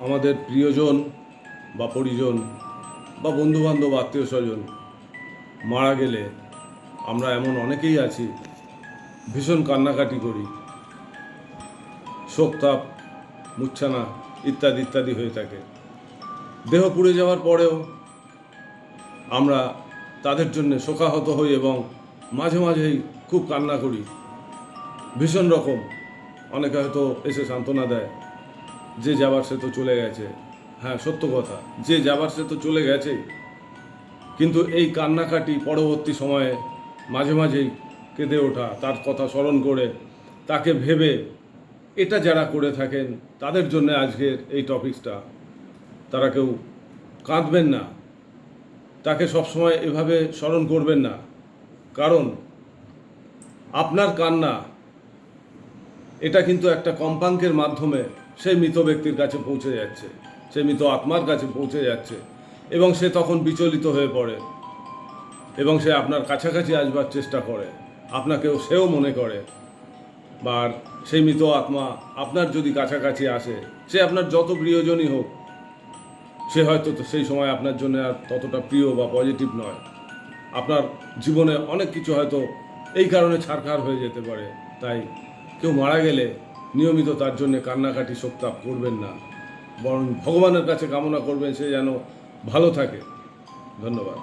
আমাদের প্রিয়জন বা পরিজন বা বন্ধুবান্ধব আত্মীয় স্বজন মারা গেলে আমরা এমন অনেকেই আছি, ভীষণ কান্নাকাটি করি, শোকতাপ, মুচ্ছানা ইত্যাদি ইত্যাদি হয়ে থাকে। দেহ পুড়ে যাওয়ার পরেও আমরা তাদের জন্য শোকাহত হই এবং মাঝে মাঝেই খুব কান্না করি। ভীষণ রকম। অনেকে হয়তো এসে সান্ত্বনা দেয়। যে যাবার সে তো চলে গেছে। হ্যাঁ সত্য কথা। যে যাবার সে তো চলে গেছেই কিন্তু এই কান্নাকাটি পরবর্তী সময়ে মাঝে মাঝেই কেঁদে ওঠা, তার কথা স্মরণ করে, তাকে ভেবে এটা যারা করে থাকেন, তাদের জন্য আজকের এই টপিকসটা। তারা কেউ কাঁদবেন না। তাকে সবসময় এভাবে স্মরণ করবেন না। কারণ আপনার কান্না, এটা কিন্তু একটা কম্পাঙ্কের মাধ্যমে সেই মৃত ব্যক্তির কাছে পৌঁছে যাচ্ছে। সেই মৃত আত্মার কাছে পৌঁছে যাচ্ছে। এবং সে তখন বিচলিত হয়ে পড়ে। এবং সে আপনার কাছাকাছি আসবার চেষ্টা করে। আপনাকেও সেও মনে করে। বা সেই মৃত আত্মা আপনার যদি কাছাকাছি আসে, সে আপনার যত প্রিয়জনই হোক, সে হয়তো সেই সময় আপনার জন্য আর ততটা প্রিয় বা পজিটিভ নয়। আপনার জীবনে অনেক কিছু হয়তো এই কারণে ছাড়খাড় হয়ে যেতে পারে। তাই কেউ মারা গেলে নিয়মিত তার জন্য কান্নাকাটি শোকতাপ করবেন না। বরং ভগবানের কাছে কামনা করবেন সে যেন ভালো থাকে। ধন্যবাদ।